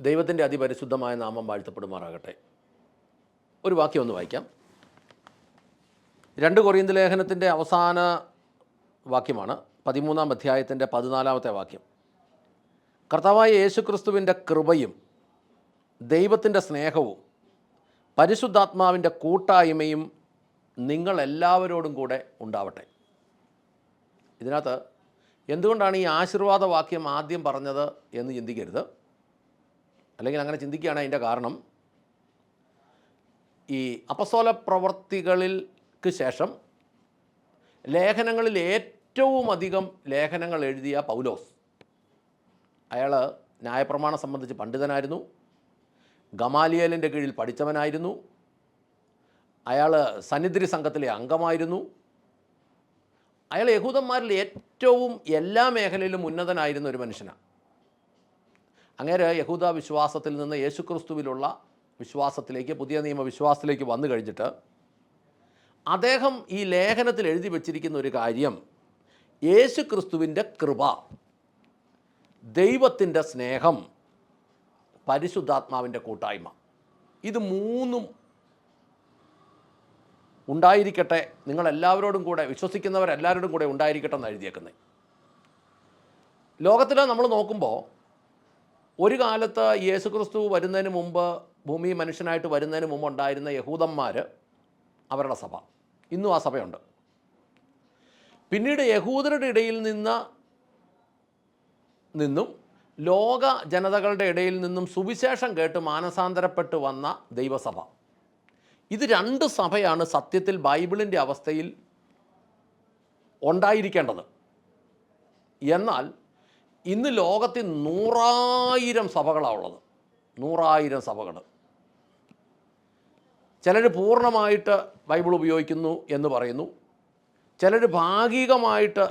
ദൈവത്തിന്റെ അതിപരിശുദ്ധമായ നാമം വാഴ്ത്തപ്പെടുമാറാകട്ടെ. ഒരു വാക്യം ഒന്ന് വായിക്കാം. രണ്ട് കൊറിയന്ത് ലേഖനത്തിന്റെ അവസാന വാക്യമാണ് പതിമൂന്നാം അധ്യായത്തിന്റെ പതിനാലാമത്തെ വാക്യം. കർത്താവായ യേശുക്രിസ്തുവിന്റെ കൃപയും ദൈവത്തിന്റെ സ്നേഹവും പരിശുദ്ധാത്മാവിന്റെ കൂട്ടായ്മയും നിങ്ങളെല്ലാവരോടും കൂടെ ഉണ്ടാവട്ടെ. ഇതിനകത്ത് എന്തുകൊണ്ടാണ് ഈ ആശീർവാദ വാക്യം ആദ്യം പറഞ്ഞത് എന്ന് ചിന്തിക്കരുത്. അല്ലെങ്കിൽ അങ്ങനെ ചിന്തിക്കുകയാണ് അതിന്റെ കാരണം. ഈ അപസോല പ്രവർത്തികളിൽക്ക് ശേഷം ലേഖനങ്ങളിൽ ഏറ്റവും അധികം ലേഖനങ്ങൾ എഴുതിയ പൗലോസ്. അയാൾ ന്യായപ്രമാണം സംബന്ധിച്ച് പണ്ഡിതനായിരുന്നു. ഗമാലിയലിന്റെ കീഴിൽ പഠിച്ചവനായിരുന്നു. അയാൾ സന്നിധി സംഘത്തിലെ അംഗമായിരുന്നു. അയാൾ യഹൂദന്മാരിൽ ഏറ്റവും എല്ലാ മേഖലയിലും ഉന്നതനായിരുന്ന ഒരു മനുഷ്യനാണ്. അങ്ങേര് യഹൂദ വിശ്വാസത്തിൽ നിന്ന് യേശുക്രിസ്തുവിലുള്ള വിശ്വാസത്തിലേക്ക് പുതിയ നിയമ വിശ്വാസത്തിലേക്ക് വന്നു കഴിഞ്ഞിട്ട് അദ്ദേഹം ഈ ലേഖനത്തിൽ എഴുതി വച്ചിരിക്കുന്ന ഒരു കാര്യം യേശു ക്രിസ്തുവിന്റെ കൃപ ദൈവത്തിന്റെ സ്നേഹം പരിശുദ്ധാത്മാവിന്റെ കൂട്ടായ്മ. ഇത് മൂന്നും ഉണ്ടായിരിക്കട്ടെ നിങ്ങളെല്ലാവരോടും കൂടെ വിശ്വസിക്കുന്നവരെല്ലാവരോടും കൂടെ ഉണ്ടായിരിക്കട്ടെ എന്ന് എഴുതിയേക്കുന്നത്. ലോകത്തിൽ നമ്മൾ നോക്കുമ്പോൾ ഒരു കാലത്ത് യേശുക്രിസ്തു വരുന്നതിന് മുമ്പ് ഭൂമി മനുഷ്യനായിട്ട് വരുന്നതിന് മുമ്പ് ഉണ്ടായിരുന്ന യഹൂദന്മാർ അവരുടെ സഭ. ഇന്നും ആ സഭയുണ്ട്. പിന്നീട് യഹൂദരുടെ ഇടയിൽ നിന്ന് നിന്നും ലോക ജനതകളുടെ ഇടയിൽ നിന്നും സുവിശേഷം കേട്ട് മാനസാന്തരപ്പെട്ട് വന്ന ദൈവസഭ. ഇത് രണ്ട് സഭയാണ് സത്യത്തിൽ ബൈബിളിന്റെ അവസ്ഥയിൽ ഉണ്ടായിരിക്കേണ്ടത്. എന്നാൽ ഇന്ന് ലോകത്തിൽ നൂറായിരം സഭകളാണ് ഉള്ളത്. നൂറായിരം സഭകൾ ചിലർ പൂർണമായിട്ട് ബൈബിൾ ഉപയോഗിക്കുന്നു എന്ന് പറയുന്നു. ചിലർ ഭാഗികമായിട്ട്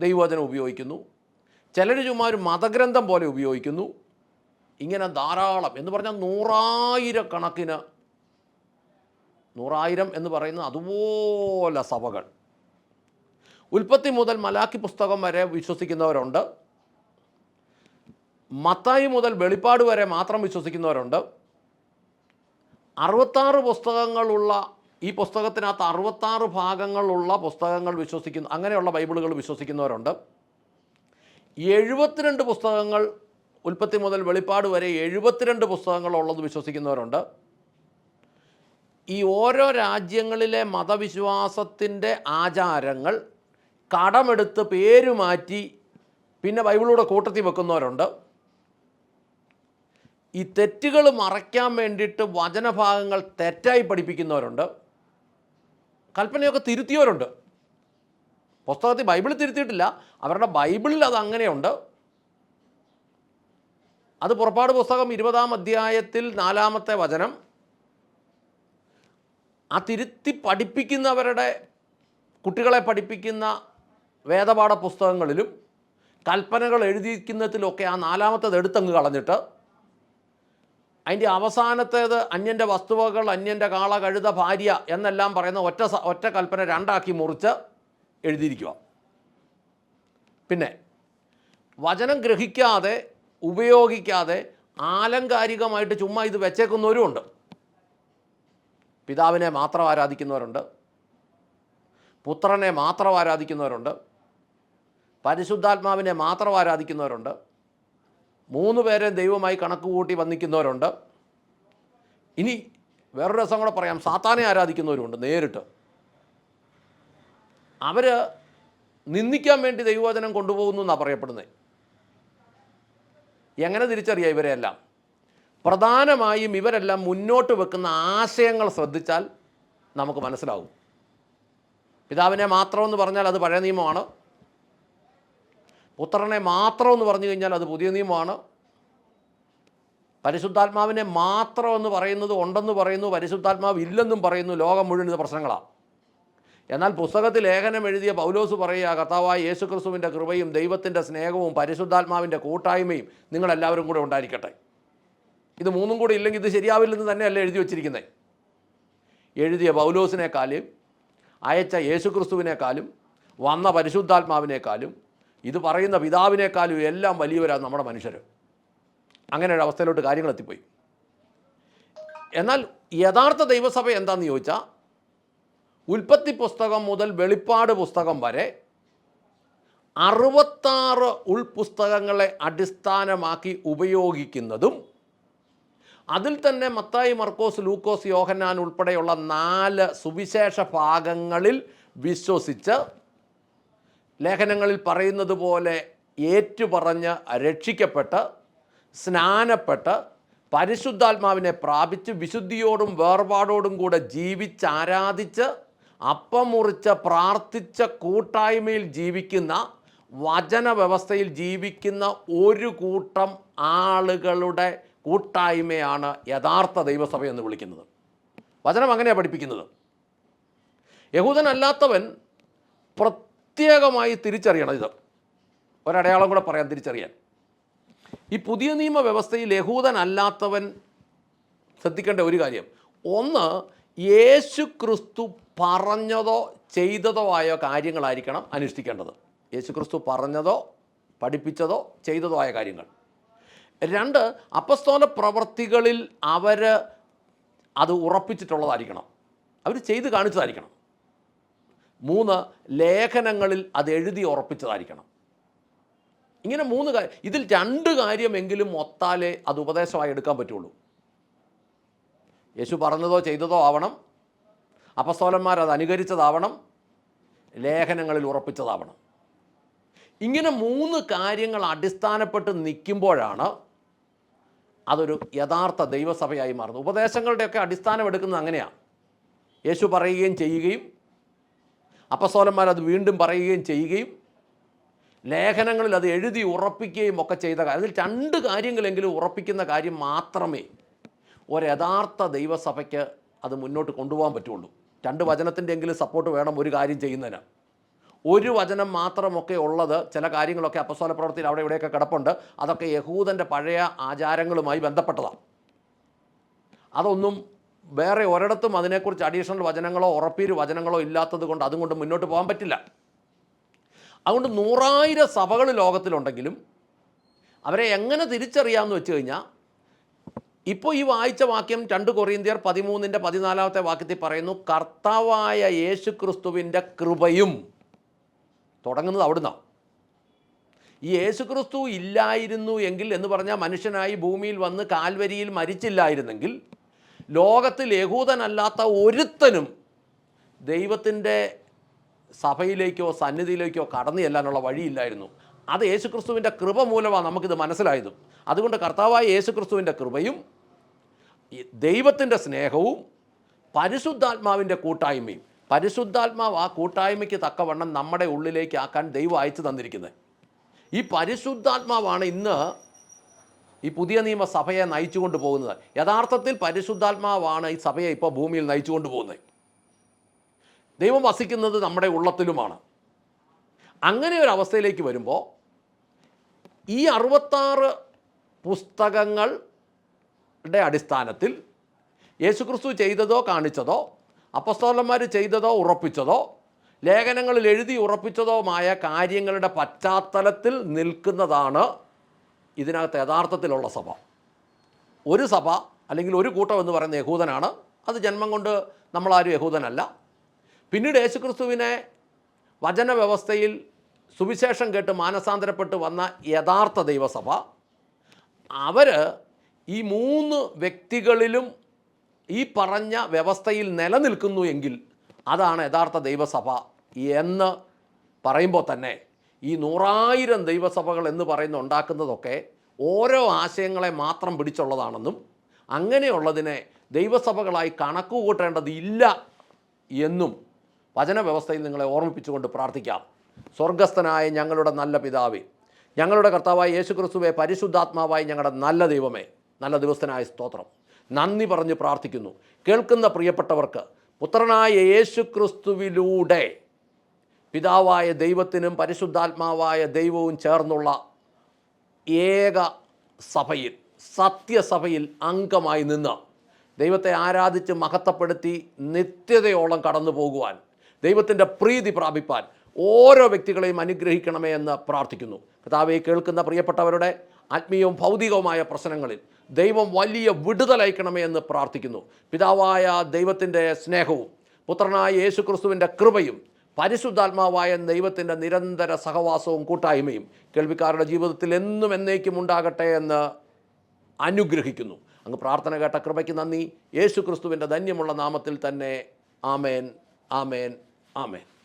ദൈവവചനം ഉപയോഗിക്കുന്നു. ചിലർ ചുമ്മാ ഒരു മതഗ്രന്ഥം പോലെ ഉപയോഗിക്കുന്നു. ഇങ്ങനെ ധാരാളം എന്ന് പറഞ്ഞാൽ നൂറായിരക്കണക്കിന് നൂറായിരം എന്ന് പറയുന്ന അതുപോലെ സഭകൾ. ഉൽപ്പത്തി മുതൽ മലാക്കി പുസ്തകം വരെ വിശ്വസിക്കുന്നവരുണ്ട്. മത്തായി മുതൽ വെളിപ്പാട് വരെ മാത്രം വിശ്വസിക്കുന്നവരുണ്ട്. അറുപത്താറ് പുസ്തകങ്ങളുള്ള ഈ പുസ്തകത്തിനകത്ത് അറുപത്താറ് ഭാഗങ്ങളുള്ള പുസ്തകങ്ങൾ വിശ്വസിക്കുന്ന അങ്ങനെയുള്ള ബൈബിളുകൾ വിശ്വസിക്കുന്നവരുണ്ട്. എഴുപത്തിരണ്ട് പുസ്തകങ്ങൾ ഉൽപ്പത്തി മുതൽ വെളിപ്പാട് വരെ എഴുപത്തിരണ്ട് പുസ്തകങ്ങളുള്ളത് വിശ്വസിക്കുന്നവരുണ്ട്. ഈ ഓരോ രാജ്യങ്ങളിലെ മതവിശ്വാസത്തിന്റെ ആചാരങ്ങൾ കടമെടുത്ത് പേര് മാറ്റി പിന്നെ ബൈബിളിലൂടെ കൂട്ടത്തിൽ വെക്കുന്നവരുണ്ട്. ഈ തെറ്റുകൾ മറയ്ക്കാൻ വേണ്ടിയിട്ട് വചനഭാഗങ്ങൾ തെറ്റായി പഠിപ്പിക്കുന്നവരുണ്ട്. കൽപ്പനയൊക്കെ തിരുത്തിയവരുണ്ട്. പുസ്തകത്തിൽ ബൈബിൾ തിരുത്തിയിട്ടില്ല. അവരുടെ ബൈബിളിൽ അത് അങ്ങനെയുണ്ട്. അത് പുറപ്പാട് പുസ്തകം ഇരുപതാം അധ്യായത്തിൽ നാലാമത്തെ വചനം. ആ തിരുത്തി പഠിപ്പിക്കുന്നവരുടെ കുട്ടികളെ പഠിപ്പിക്കുന്ന വേദപാഠ പുസ്തകങ്ങളിലും കൽപ്പനകൾ എഴുതിയിരിക്കുന്നതിലൊക്കെ ആ നാലാമത്തേത് എടുത്തങ്ങ് കളഞ്ഞിട്ട് അതിന്റെ അവസാനത്തേത് അന്യന്റെ വസ്തുവകൾ അന്യന്റെ കാള കഴുത ഭാര്യ എന്നെല്ലാം പറയുന്ന ഒറ്റ ഒറ്റ കൽപ്പന രണ്ടാക്കി മുറിച്ച് എഴുതിയിരിക്കുക. പിന്നെ വചനം ഗ്രഹിക്കാതെ ഉപയോഗിക്കാതെ ആലങ്കാരികമായിട്ട് ചുമ്മാ ഇത് വെച്ചേക്കുന്നവരുമുണ്ട്. പിതാവിനെ മാത്രം ആരാധിക്കുന്നവരുണ്ട്. പുത്രനെ മാത്രം ആരാധിക്കുന്നവരുണ്ട്. പരിശുദ്ധാത്മാവിനെ മാത്രം ആരാധിക്കുന്നവരുണ്ട്. മൂന്ന് പേരെ ദൈവമായി കണക്ക് കൂട്ടി വന്നിക്കുന്നവരുണ്ട് ഇനി വേറൊരു രസം കൂടെ പറയാം. സാത്താനെ ആരാധിക്കുന്നവരുണ്ട് നേരിട്ട്. അവർ നിന്ദിക്കാൻ വേണ്ടി ദൈവവചനം കൊണ്ടുപോകുന്നു എന്നാണ് പറയപ്പെടുന്നത് എങ്ങനെ തിരിച്ചറിയാം ഇവരെയെല്ലാം? പ്രധാനമായും ഇവരെല്ലാം മുന്നോട്ട് വെക്കുന്ന ആശയങ്ങൾ ശ്രദ്ധിച്ചാൽ നമുക്ക് മനസ്സിലാവും. പിതാവിനെ മാത്രമെന്ന് പറഞ്ഞാൽ അത് പഴയ നിയമമാണ്. പുത്രനെ മാത്രമെന്ന് പറഞ്ഞു കഴിഞ്ഞാൽ അത് പുതിയ നിയമമാണ്. പരിശുദ്ധാത്മാവിനെ മാത്രം എന്ന് പറയുന്നത് ഉണ്ടെന്ന് പറയുന്നു പരിശുദ്ധാത്മാവ് ഇല്ലെന്നും പറയുന്നു ലോകം മുഴുവൻ ഇത് പ്രശ്നങ്ങളാണ് എന്നാൽ പുസ്തകത്തിൽ ലേഖനം എഴുതിയ പൗലോസ് പറയുക കർത്താവായ യേശുക്രിസ്തുവിന്റെ കൃപയും ദൈവത്തിന്റെ സ്നേഹവും പരിശുദ്ധാത്മാവിന്റെ കൂട്ടായ്മയും നിങ്ങളെല്ലാവരും കൂടെ ഉണ്ടായിരിക്കട്ടെ. ഇത് മൂന്നും കൂടെ ഇല്ലെങ്കിൽ ഇത് ശരിയാവില്ലെന്ന് തന്നെയല്ല എഴുതി വച്ചിരിക്കുന്നത് എഴുതിയ പൗലോസിനേക്കാളും അയച്ച യേശുക്രിസ്തുവിനേക്കാളും വന്ന പരിശുദ്ധാത്മാവിനേക്കാളും ഇത് പറയുന്ന പിതാവിനേക്കാളും എല്ലാം വലിയവരാണ് നമ്മുടെ മനുഷ്യർ അങ്ങനെ ഒരു അവസ്ഥയിലോട്ട് കാര്യങ്ങൾ എത്തിപ്പോയി. എന്നാൽ യഥാർത്ഥ ദൈവസഭ എന്താണെന്ന് ചോദിച്ചാൽ ഉൽപ്പത്തി പുസ്തകം മുതൽ വെളിപ്പാട് പുസ്തകം വരെ അറുപത്താറ് ഉൾപുസ്തകങ്ങളെ അടിസ്ഥാനമാക്കി ഉപയോഗിക്കുന്നതും അതിൽ തന്നെ മത്തായി മർക്കോസ് ലൂക്കോസ് യോഹന്നാൻ ഉൾപ്പെടെയുള്ള നാല് സുവിശേഷ ഭാഗങ്ങളിൽ വിശ്വസിച്ച് ലേഖനങ്ങളിൽ പറയുന്നത് പോലെ ഏറ്റുപറഞ്ഞ് രക്ഷിക്കപ്പെട്ട് സ്നാനപ്പെട്ട് പരിശുദ്ധാത്മാവിനെ പ്രാപിച്ച് വിശുദ്ധിയോടും വേർപാടോടും കൂടെ ജീവിച്ച് ആരാധിച്ച് അപ്പം മുറിച്ച് പ്രാർത്ഥിച്ച കൂട്ടായ്മയിൽ ജീവിക്കുന്ന വചന വ്യവസ്ഥയിൽ ജീവിക്കുന്ന ഒരു കൂട്ടം ആളുകളുടെ കൂട്ടായ്മയാണ് യഥാർത്ഥ ദൈവസഭ എന്ന് വിളിക്കുന്നത്. വചനം അങ്ങനെയാണ് പഠിപ്പിക്കുന്നത്. യഹൂദനല്ലാത്തവൻ പ്രത്യേകമായി തിരിച്ചറിയണം ഇത്. ഒരടയാളം കൂടെ പറയാൻ തിരിച്ചറിയാൻ. ഈ പുതിയ നിയമ വ്യവസ്ഥയിൽ യഹൂദനല്ലാത്തവൻ ശ്രദ്ധിക്കേണ്ട ഒരു കാര്യം. ഒന്ന് യേശു ക്രിസ്തു പറഞ്ഞതോ ചെയ്തതോ ആയ കാര്യങ്ങളായിരിക്കണം അനുഷ്ഠിക്കേണ്ടത്. യേശു ക്രിസ്തു പറഞ്ഞതോ പഠിപ്പിച്ചതോ ചെയ്തതോ ആയ കാര്യങ്ങൾ. രണ്ട് അപ്പസ്തോല പ്രവർത്തികളിൽ അവർ അത് ഉറപ്പിച്ചിട്ടുള്ളതായിരിക്കണം. അവർ ചെയ്ത് കാണിച്ചതായിരിക്കണം. മൂന്ന് ലേഖനങ്ങളിൽ അത് എഴുതി ഉറപ്പിച്ചതായിരിക്കണം. ഇങ്ങനെ മൂന്ന് കാര്യം ഇതിൽ രണ്ട് കാര്യമെങ്കിലും ഒത്താലേ അത് ഉപദേശമായി എടുക്കാൻ പറ്റുള്ളൂ. യേശു പറഞ്ഞതോ ചെയ്തതോ ആവണം. അപസ്തോലന്മാർ അത് അനുകരിച്ചതാവണം. ലേഖനങ്ങളിൽ ഉറപ്പിച്ചതാവണം. ഇങ്ങനെ മൂന്ന് കാര്യങ്ങൾ അടിസ്ഥാനപ്പെട്ട് നിൽക്കുമ്പോഴാണ് അതൊരു യഥാർത്ഥ ദൈവസഭയായി മാറുന്നത്. ഉപദേശങ്ങളുടെയൊക്കെ അടിസ്ഥാനം എടുക്കുന്നത് അങ്ങനെയാണ് യേശു പറയുകയും ചെയ്യുകയും അപ്പസോലന്മാർ അത് വീണ്ടും പറയുകയും ചെയ്യുകയും ലേഖനങ്ങളിൽ അത് എഴുതി ഉറപ്പിക്കുകയും ഒക്കെ ചെയ്ത കാര്യം അതിൽ രണ്ട് കാര്യങ്ങളെങ്കിലും ഉറപ്പിക്കുന്ന കാര്യം മാത്രമേ ഒരു യഥാർത്ഥ ദൈവസഭയ്ക്ക് അത് മുന്നോട്ട് കൊണ്ടുപോകാൻ പറ്റുള്ളൂ. രണ്ട് വചനത്തിന്റെ എങ്കിലും സപ്പോർട്ട് വേണം ഒരു കാര്യം ചെയ്യുന്നതിന്. ഒരു വചനം മാത്രമൊക്കെ ഉള്ളത് ചില കാര്യങ്ങളൊക്കെ അപ്പസ്വല പ്രവർത്തിയിൽ അവിടെ ഇവിടെയൊക്കെ കിടപ്പുണ്ട്. അതൊക്കെ യഹൂദന്റെ പഴയ ആചാരങ്ങളുമായി ബന്ധപ്പെട്ടതാണ്. അതൊന്നും വേറെ ഒരിടത്തും അതിനെക്കുറിച്ച് അഡീഷണൽ വചനങ്ങളോ ഉറപ്പീര് വചനങ്ങളോ ഇല്ലാത്തത് കൊണ്ട് അതും കൊണ്ട് മുന്നോട്ട് പോകാൻ പറ്റില്ല. അതുകൊണ്ട് നൂറായിരം സഭകൾ ലോകത്തിലുണ്ടെങ്കിലും അവരെ എങ്ങനെ തിരിച്ചറിയാമെന്ന് വെച്ച് കഴിഞ്ഞാൽ ഇപ്പോൾ ഈ വായിച്ച വാക്യം രണ്ട് കൊറിയന്തിയർ പതിമൂന്നിന്റെ പതിനാലാമത്തെ വാക്യത്തിൽ പറയുന്നു കർത്താവായ യേശു ക്രിസ്തുവിന്റെ കൃപയും തുടങ്ങുന്നത് അവിടുന്നാണ് ഈ യേശുക്രിസ്തു ഇല്ലായിരുന്നു എങ്കിൽ എന്ന് പറഞ്ഞാൽ മനുഷ്യനായി ഭൂമിയിൽ വന്ന് കാൽവരിയിൽ മരിച്ചില്ലായിരുന്നെങ്കിൽ ലോകത്തിൽ യഹൂദനല്ലാത്ത ഒരുത്തനും ദൈവത്തിന്റെ സഭയിലേക്കോ സന്നിധിയിലേക്കോ കടന്നു ചെല്ലാനുള്ള വഴിയില്ലായിരുന്നു. അത് യേശുക്രിസ്തുവിന്റെ കൃപ മൂലമാണ് നമുക്കിത് മനസ്സിലായത്. അതുകൊണ്ട് കർത്താവായ യേശുക്രിസ്തുവിന്റെ കൃപയും ദൈവത്തിന്റെ സ്നേഹവും പരിശുദ്ധാത്മാവിന്റെ കൂട്ടായ്മയും. പരിശുദ്ധാത്മാവ് ആ കൂട്ടായ്മയ്ക്ക് തക്കവണ്ണം നമ്മുടെ ഉള്ളിലേക്ക് ആക്കാൻ ദൈവം അയച്ചു തന്നിരിക്കുന്നത്. ഈ പരിശുദ്ധാത്മാവാണ് ഇന്ന് ഈ പുതിയ നിയമസഭയെ നയിച്ചുകൊണ്ട് പോകുന്നത്. യഥാർത്ഥത്തിൽ പരിശുദ്ധാത്മാവാണ് ഈ സഭയെ ഇപ്പോൾ ഭൂമിയിൽ നയിച്ചുകൊണ്ട് പോകുന്നത്. ദൈവം വസിക്കുന്നത് നമ്മുടെ ഉള്ളത്തിലുമാണ്. അങ്ങനെ ഒരു അവസ്ഥയിലേക്ക് വരുമ്പോൾ ഈ അറുപത്താറ് പുസ്തകങ്ങളുടെ അടിസ്ഥാനത്തിൽ യേശുക്രിസ്തു ചെയ്തതോ കാണിച്ചതോ അപ്പസ്തോലന്മാർ ചെയ്തതോ ഉറപ്പിച്ചതോ ലേഖനങ്ങളിൽ എഴുതി ഉറപ്പിച്ചതോ ആയ കാര്യങ്ങളുടെ പശ്ചാത്തലത്തിൽ നിൽക്കുന്നതാണ് ഇതിനകത്ത് യഥാർത്ഥത്തിലുള്ള സഭ. ഒരു സഭ അല്ലെങ്കിൽ ഒരു കൂട്ടം എന്ന് പറയുന്ന യഹൂദനാണ്. അത് ജന്മം കൊണ്ട് നമ്മളാരും യഹൂദനല്ല. പിന്നീട് യേശുക്രിസ്തുവിനെ വചന വ്യവസ്ഥയിൽ സുവിശേഷം കേട്ട് മാനസാന്തരപ്പെട്ട് വന്ന യഥാർത്ഥ ദൈവസഭ. അവർ ഈ മൂന്ന് വ്യക്തികളിലും ഈ പറഞ്ഞ വ്യവസ്ഥയിൽ നിലനിൽക്കുന്നു എങ്കിൽ അതാണ് യഥാർത്ഥ ദൈവസഭ എന്ന് പറയുമ്പോൾ തന്നെ ഈ നൂറായിരം ദൈവസഭകൾ എന്ന് പറയുന്ന ഉണ്ടാക്കുന്നതൊക്കെ ഓരോ ആശയങ്ങളെ മാത്രം പിടിച്ചുള്ളതാണെന്നും അങ്ങനെയുള്ളതിനെ ദൈവസഭകളായി കണക്ക് കൂട്ടേണ്ടതില്ല എന്നും വചന വ്യവസ്ഥയിൽ നിങ്ങളെ ഓർമ്മിപ്പിച്ചുകൊണ്ട് പ്രാർത്ഥിക്കാം. സ്വർഗസ്ഥനായ ഞങ്ങളുടെ നല്ല പിതാവേ ഞങ്ങളുടെ കർത്താവായ യേശുക്രിസ്തുവെ പരിശുദ്ധാത്മാവായി ഞങ്ങളുടെ നല്ല ദൈവമേ നല്ല ദിവസത്തിനായ സ്തോത്രം. നന്ദി പറഞ്ഞ് പ്രാർത്ഥിക്കുന്നു. കേൾക്കുന്ന പ്രിയപ്പെട്ടവർക്ക് പുത്രനായ യേശുക്രിസ്തുവിലൂടെ പിതാവായ ദൈവത്തിനും പരിശുദ്ധാത്മാവായ ദൈവവും ചേർന്നുള്ള ഏക സഭയിൽ സത്യസഭയിൽ അംഗമായി നിന്ന് ദൈവത്തെ ആരാധിച്ച് മഹത്വപ്പെടുത്തി നിത്യതയോളം കടന്നു പോകുവാൻ ദൈവത്തിന്റെ പ്രീതി പ്രാപിപ്പാൻ ഓരോ വ്യക്തികളെയും അനുഗ്രഹിക്കണമേ എന്ന് പ്രാർത്ഥിക്കുന്നു. കഥാവെ കേൾക്കുന്ന പ്രിയപ്പെട്ടവരുടെ ആത്മീയവും ഭൗതികവുമായ പ്രശ്നങ്ങളിൽ ദൈവം വലിയ വിടുതലയക്കണമേ എന്ന് പ്രാർത്ഥിക്കുന്നു. പിതാവായ ദൈവത്തിന്റെ സ്നേഹവും പുത്രനായ യേശുക്രിസ്തുവിന്റെ കൃപയും പരിശുദ്ധാത്മാവായ ദൈവത്തിന്റെ നിരന്തര സഹവാസവും കൂട്ടായ്മയും കേൾവിക്കാരുടെ ജീവിതത്തിൽ എന്നും എന്നേക്കും ഉണ്ടാകട്ടെ എന്ന് അനുഗ്രഹിക്കുന്നു. അങ്ങ് പ്രാർത്ഥന കേട്ട കൃപയ്ക്ക് നന്ദി. യേശു ക്രിസ്തുവിന്റെ ധന്യമുള്ള നാമത്തിൽ തന്നെ ആമേൻ ആമേൻ ആമേൻ.